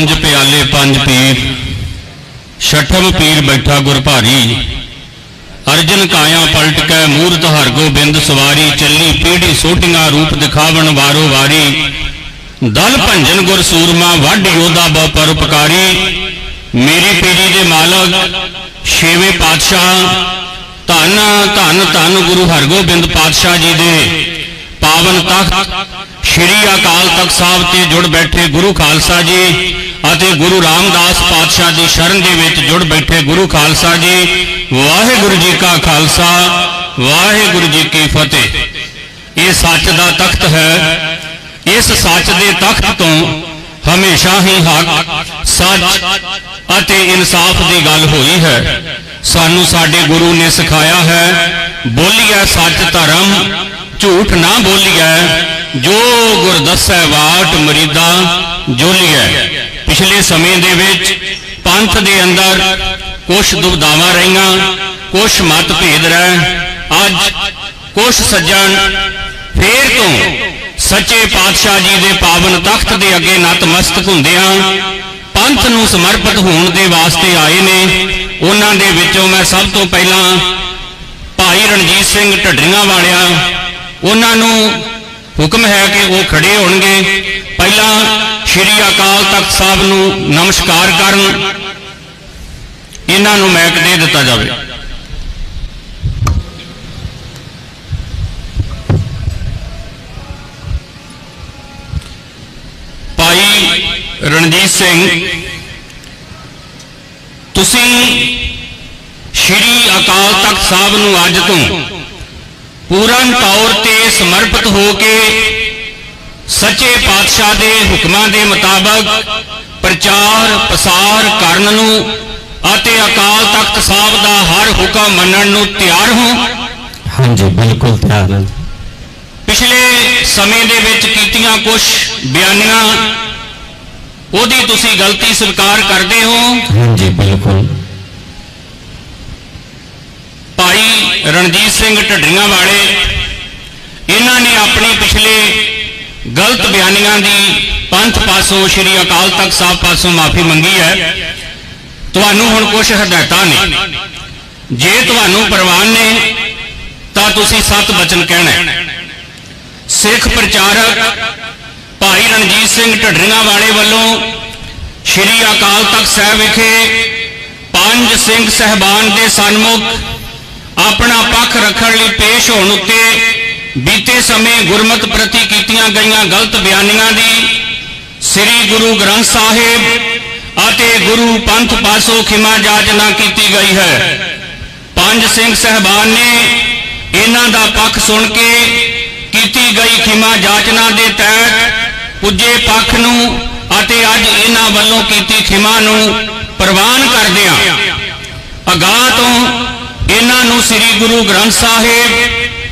ਪੰਜ ਪਿਆਲੇ, ਪੰਜ ਪੀਰ। ਛਠਮ ਪੀਰ ਬੈਠਾ ਗੁਰ ਭਾਰੀ। ਅਰਜਨ ਕਾਇਆ ਪਲਟ ਕੇ, ਮੂਰਤ ਹਰ ਗੋਬਿੰਦ ਸਵਾਰੀ। ਚੱਲੀ ਪੀੜੀ ਸੋਟੀਆਂ ਰੂਪ ਦਿਖਾਵਣ ਵਾਰੋ ਵਾਰੀ। ਦਲ ਭੰਜਨ ਗੁਰ ਸੂਰਮਾ ਵੱਡ ਯੋਧਾ ਬਹੁ ਪਰਉਪਕਾਰੀ ਮੇਰੀ ਪੀੜੀ ਦੇ ਮਾਲਕ, ਛੇਵੇਂ ਪਾਤਸ਼ਾਹ। ਧੰਨ ਧੰਨ ਧੰਨ ਗੁਰੂ ਹਰਗੋਬਿੰਦ ਪਾਤਸ਼ਾਹ ਜੀ ਦੇ। ਪਾਵਨ ਤਖਤ, ਸ੍ਰੀ ਅਕਾਲ ਤਖਤ ਸਾਹਿਬ ਤੇ ਜੁੜ ਬੈਠੇ ਗੁਰੂ ਖਾਲਸਾ ਜੀ। ਅਤੇ ਗੁਰੂ ਰਾਮਦਾਸ ਪਾਤਸ਼ਾਹ ਦੀ ਸ਼ਰਨ ਦੇ ਵਿੱਚ ਜੁੜ ਬੈਠੇ ਗੁਰੂ ਖਾਲਸਾ ਜੀ, ਵਾਹਿਗੁਰੂ ਜੀ ਕਾ ਖਾਲਸਾ, ਵਾਹਿਗੁਰੂ ਜੀ ਕੀ ਫਤਿਹ। ਇਹ ਸੱਚ ਦਾ ਤਖਤ ਹੈ। ਇਸ ਸੱਚ ਦੇ ਤਖਤ ਤੋਂ ਹਮੇਸ਼ਾ ਹੀ ਹੱਕ, ਸੱਚ ਅਤੇ ਇਨਸਾਫ ਦੀ ਗੱਲ ਹੋਈ ਹੈ। ਸਾਨੂੰ ਸਾਡੇ ਗੁਰੂ ਨੇ ਸਿਖਾਇਆ ਹੈ, ਬੋਲੀਐ ਸੱਚ ਧਰਮ, ਝੂਠ ਨਾ ਬੋਲੀਐ, ਜੋ ਗੁਰਦਸੈ ਵਾਟ ਮਰੀਦਾ, ਜੋਲੀਐ। ਪਿਛਲੇ ਸਮੇਂ ਦੇ ਵਿੱਚ ਪੰਥ ਦੇ ਅੰਦਰ ਕੁਝ ਦੁਬਦਾਵਾਂ ਰਹੀਆਂ ਕੁਝ ਮਤਭੇਦ ਰਹਿ। ਅੱਜ ਕੁਝ ਸੱਜਣ ਫੇਰ ਤੋਂ ਸੱਚੇ ਪਾਤਸ਼ਾਹ ਜੀ ਦੇ ਪਾਵਨ ਤਖਤ ਦੇ ਅੱਗੇ ਨਤਮਸਤਕ ਹੁੰਦਿਆਂ ਪੰਥ ਨੂੰ ਸਮਰਪਿਤ ਹੋਣ ਦੇ ਵਾਸਤੇ ਆਏ ਨੇ। ਉਹਨਾਂ ਦੇ ਵਿੱਚੋਂ ਮੈਂ ਸਭ ਤੋਂ ਪਹਿਲਾਂ ਭਾਈ ਰਣਜੀਤ ਸਿੰਘ ਢੱਡਰੀਆਂ ਵਾਲਿਆਂ, ਉਹਨਾਂ ਨੂੰ ਹੁਕਮ ਹੈ ਕਿ ਉਹ ਖੜੇ ਹੋਣਗੇ। ਪਹਿਲਾਂ ਸ੍ਰੀ ਅਕਾਲ ਤਖਤ ਸਾਹਿਬ ਨੂੰ ਨਮਸਕਾਰ ਕਰਨ। ਇਹਨਾਂ ਨੂੰ ਮੈਕ ਦੇ ਦਿੱਤਾ ਜਾਵੇ। ਭਾਈ ਰਣਜੀਤ ਸਿੰਘ, ਤੁਸੀਂ ਸ਼੍ਰੀ ਅਕਾਲ ਤਖਤ ਸਾਹਿਬ ਨੂੰ ਅੱਜ ਤੋਂ ਪੂਰਨ ਤੌਰ ਤੇ ਸਮਰਪਿਤ ਹੋ ਕੇ ਸੱਚੇ ਪਾਤਸ਼ਾਹ ਦੇ ਹੁਕਮਾਂ ਦੇ ਮੁਤਾਬਕ ਪ੍ਰਚਾਰ ਪ੍ਰਸਾਰ ਕਰਨ ਨੂੰ ਅਤੇ ਅਕਾਲ ਤਖਤ ਸਾਹਿਬ ਦਾ ਹਰ ਹੁਕਮ ਮੰਨਣ ਨੂੰ ਤਿਆਰ ਹੋ। ਹਾਂਜੀ ਬਿਲਕੁਲ ਤਿਆਰ ਹਾਂ। ਪਿਛਲੇ ਸਮੇਂ ਦੇ ਵਿੱਚ ਕੀਤੀਆਂ ਕੁਝ ਬਿਆਨੀਆਂ ਉਹਦੀ ਤੁਸੀਂ ਗਲਤੀ ਸਵੀਕਾਰ ਕਰਦੇ ਹੋ। ਹਾਂਜੀ ਬਿਲਕੁਲ। ਭਾਈ ਰਣਜੀਤ ਸਿੰਘ ਢੱਡਰੀਆਂ ਵਾਲੇ ਇਹਨਾਂ ਨੇ ਆਪਣੇ ਪਿਛਲੇ ਗਲਤ ਬਿਆਨੀਆਂ ਦੀ ਪੰਥ ਪਾਸੋਂ ਸ੍ਰੀ ਅਕਾਲ ਤਖਤ ਸਾਹਿਬ ਪਾਸੋਂ ਮਾਫੀ ਮੰਗੀ ਹੈ। ਤੁਹਾਨੂੰ ਹੁਣ ਕੁਝ ਹਦਾਇਤਾਂ ਨੇ। ਜੇ ਤੁਹਾਨੂੰ ਪ੍ਰਵਾਨ ਨੇ, ਤਾਂ ਤੁਸੀਂ ਸਤ ਬਚਨ ਕਹਿਣਾ ਸਿੱਖ ਪ੍ਰਚਾਰਕ ਭਾਈ ਰਣਜੀਤ ਸਿੰਘ ਢੱਡਰੀਆਂ ਵਾਲੇ ਵੱਲੋਂ ਸ੍ਰੀ ਅਕਾਲ ਤਖਤ ਸਾਹਿਬ ਵਿਖੇ ਪੰਜ ਸਿੰਘ ਸਹਿਬਾਨ ਦੇ ਸਨਮੁਖ ਆਪਣਾ ਪੱਖ ਰੱਖਣ ਲਈ ਪੇਸ਼ ਹੋਣ ਉੱਤੇ ਬੀਤੇ ਸਮੇਂ ਗੁਰਮਤ ਪ੍ਰਤੀ ਕੀਤੀਆਂ ਗਈਆਂ ਗਲਤ ਬਿਆਨੀਆਂ ਦੀ ਸ੍ਰੀ ਗੁਰੂ ਗ੍ਰੰਥ ਸਾਹਿਬ ਅਤੇ ਗੁਰੂ ਪੰਥ ਪਾਸੋਂ ਖਿਮਾ ਜਾਚਨਾ ਕੀਤੀ ਗਈ ਹੈ। ਪੰਜ ਸਿੰਘ ਸਹਿਬਾਨ ਨੇ ਇਹਨਾਂ ਦਾ ਪੱਖ ਸੁਣ ਕੇ ਕੀਤੀ ਗਈ ਖਿਮਾ ਜਾਚਨਾ ਦੇ ਤਹਿਤ ਪੁੱਜੇ ਪੱਖ ਨੂੰ ਅਤੇ ਅੱਜ ਇਹਨਾਂ ਵੱਲੋਂ ਕੀਤੀ ਖਿਮਾ ਨੂੰ ਪ੍ਰਵਾਨ ਕਰਦਿਆਂ ਅਗਾਹ ਤੋਂ ਇਹਨਾਂ ਨੂੰ ਸ੍ਰੀ ਗੁਰੂ ਗ੍ਰੰਥ ਸਾਹਿਬ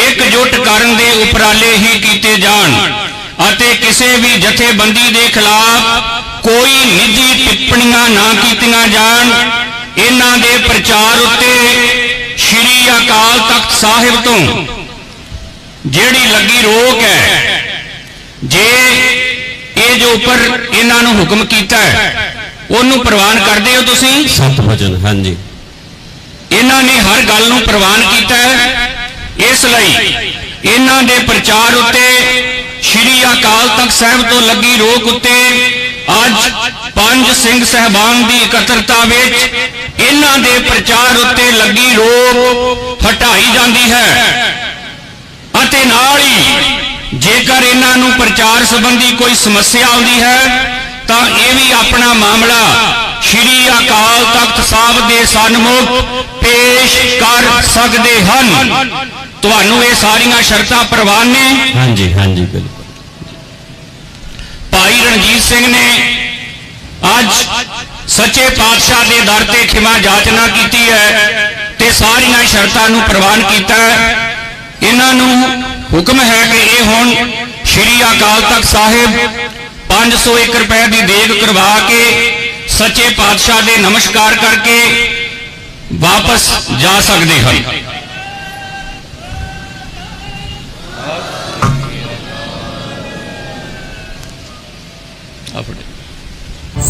ਇਕਜੁੱਟ ਕਰਨ ਦੇ ਉਪਰਾਲੇ ਹੀ ਕੀਤੇ ਜਾਣ ਅਤੇ ਕਿਸੇ ਵੀ ਜਥੇਬੰਦੀ ਦੇ ਖਿਲਾਫ ਕੋਈ ਨਿੱਜੀ ਟਿੱਪਣੀਆਂ ਨਾ ਕੀਤੀਆਂ ਜਾਣ। ਇਹਨਾਂ ਦੇ ਪ੍ਰਚਾਰ ਉੱਤੇ ਸ੍ਰੀ ਅਕਾਲ ਤਖਤ ਸਾਹਿਬ ਤੋਂ ਜਿਹੜੀ ਲੱਗੀ ਰੋਕ ਹੈ ਜੇ ਇਹ ਜੋ ਉੱਪਰ ਇਹਨਾਂ ਨੂੰ ਹੁਕਮ ਕੀਤਾ ਹੈ ਉਹਨੂੰ ਪ੍ਰਵਾਨ ਕਰਦੇ ਹੋ ਤੁਸੀਂ? ਸਤ ਵਚਨ ਹਾਂਜੀ। ਇਹਨਾਂ ਨੇ ਹਰ ਗੱਲ ਨੂੰ ਪ੍ਰਵਾਨ ਕੀਤਾ ਹੈ। ਇਸ ਲਈ ਇਹਨਾਂ ਦੇ ਪ੍ਰਚਾਰ ਉੱਤੇ ਸ੍ਰੀ ਅਕਾਲ ਤਖਤ ਸਾਹਿਬ ਤੋਂ ਲੱਗੀ ਰੋਕ ਉੱਤੇ ਅੱਜ ਪੰਜ ਸਿੰਘ ਸਹਿਬਾਨ ਦੀ ਇਕੱਤਰਤਾ ਵਿੱਚ ਇਹਨਾਂ ਦੇ ਪ੍ਰਚਾਰ ਉੱਤੇ ਲੱਗੀ ਰੋਕ ਹਟਾਈ ਜਾਂਦੀ ਹੈ। ਅਤੇ ਨਾਲ ਹੀ ਜੇਕਰ ਇਹਨਾਂ ਨੂੰ ਪ੍ਰਚਾਰ ਸੰਬੰਧੀ ਕੋਈ ਸਮੱਸਿਆ ਆਉਂਦੀ ਹੈ, ਤਾਂ ਇਹ ਵੀ ਆਪਣਾ ਮਾਮਲਾ ਸ਼੍ਰੀ ਅਕਾਲ ਤਖਤ ਸਾਹਿਬ ਦੇ ਸਨਮੁਖ ਪੇਸ਼ ਕਰ ਸਕਦੇ ਹਨ। ਤੁਹਾਨੂੰ ਇਹ ਸਾਰੀਆਂ ਸ਼ਰਤਾਂ ਪ੍ਰਵਾਨ ਨੇ। ਹਾਂਜੀ ਹਾਂਜੀ ਬਿਲਕੁਲ। ਭਾਈ ਰਣਜੀਤ ਸਿੰਘ ਨੇ ਅੱਜ ਸੱਚੇ ਪਾਤਸ਼ਾਹ ਦੇ ਦਰ ਤੇ ਖਿਮਾ ਜਾਚਨਾ ਕੀਤੀ ਹੈ ਤੇ ਸਾਰੀਆਂ ਸ਼ਰਤਾਂ ਨੂੰ ਪ੍ਰਵਾਨ ਕੀਤਾ ਹੈ। ਇਹਨਾਂ ਨੂੰ ਹੁਕਮ ਹੈ ਕਿ ਇਹ ਹੁਣ ਸ਼੍ਰੀ ਅਕਾਲ ਤਖਤ ਸਾਹਿਬ 501 ਰੁਪਏ ਦੀ ਦੇਗ ਕਰਵਾ ਕੇ ਸੱਚੇ ਪਾਤਸ਼ਾਹ ਦੇ ਨਮਸਕਾਰ ਕਰਕੇ ਵਾਪਸ ਜਾ ਸਕਦੇ ਹਨ।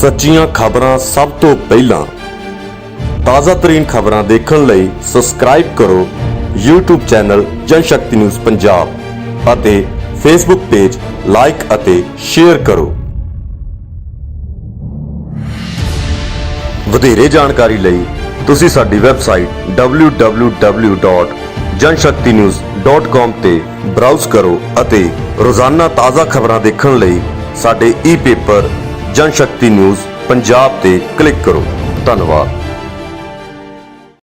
ਸੱਚੀਆਂ ਖਬਰਾਂ ਸਭ ਤੋਂ ਪਹਿਲਾਂ ਤਾਜ਼ਾ ਤਰੀਨ ਖਬਰਾਂ ਦੇਖਣ ਲਈ ਸਬਸਕ੍ਰਾਈਬ ਕਰੋ YouTube channel Janshakti news Punjab ਅਤੇ Facebook ਪੇਜ ਲਾਈਕ ਅਤੇ ਸ਼ੇਅਰ ਕਰੋ। ਵਧੇਰੇ ਜਾਣਕਾਰੀ ਲਈ ਤੁਸੀਂ ਸਾਡੀ ਵੈਬਸਾਈਟ www.janshaktinews.com ਤੇ ਬਰਾਊਜ਼ ਕਰੋ ਅਤੇ ਰੋਜ਼ਾਨਾ ਤਾਜ਼ਾ ਖਬਰਾਂ ਦੇਖਣ ਲਈ ਸਾਡੇ ਈ-ਪੇਪਰ ਜਨਸ਼ਕਤੀ ਨਿਊਜ਼ ਪੰਜਾਬ ਤੇ ਕਲਿੱਕ ਕਰੋ। ਧੰਨਵਾਦ।